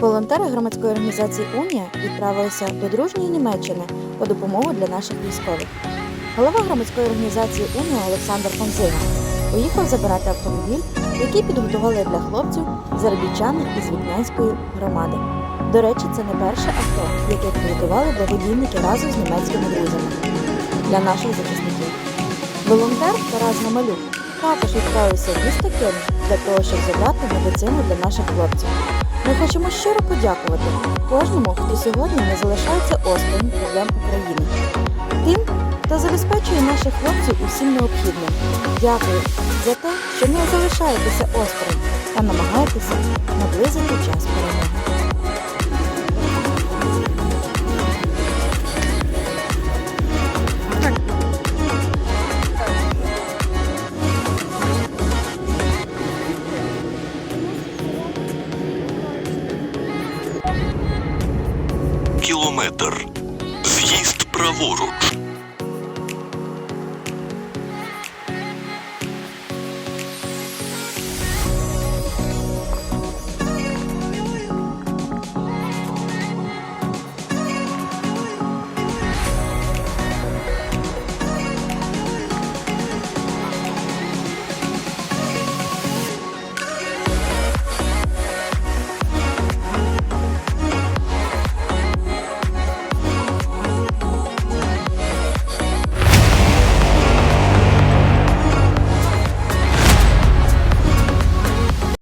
Волонтери громадської організації Унія відправилися до дружньої Німеччини по допомогу для наших військових. Голова громадської організації Унія Олександр Фонзина поїхав забирати автомобіль, який підготували для хлопців заробітчани із Вікнянської громади. До речі, це не перше авто, яке підготували благодійники разом з німецькими друзями для наших захисників. Волонтер Тарас Гамалюк також відправився в місто Кельн для того, щоб забрати медицину для наших хлопців. Ми хочемо щиро подякувати кожному, хто сьогодні не залишається осторонь проблем України. Тим, хто забезпечує наших хлопців усім необхідним. Дякую за те, що не залишаєтеся осторонь та намагаєтеся наблизити час перемоги. Кілометр. З'їзд праворуч.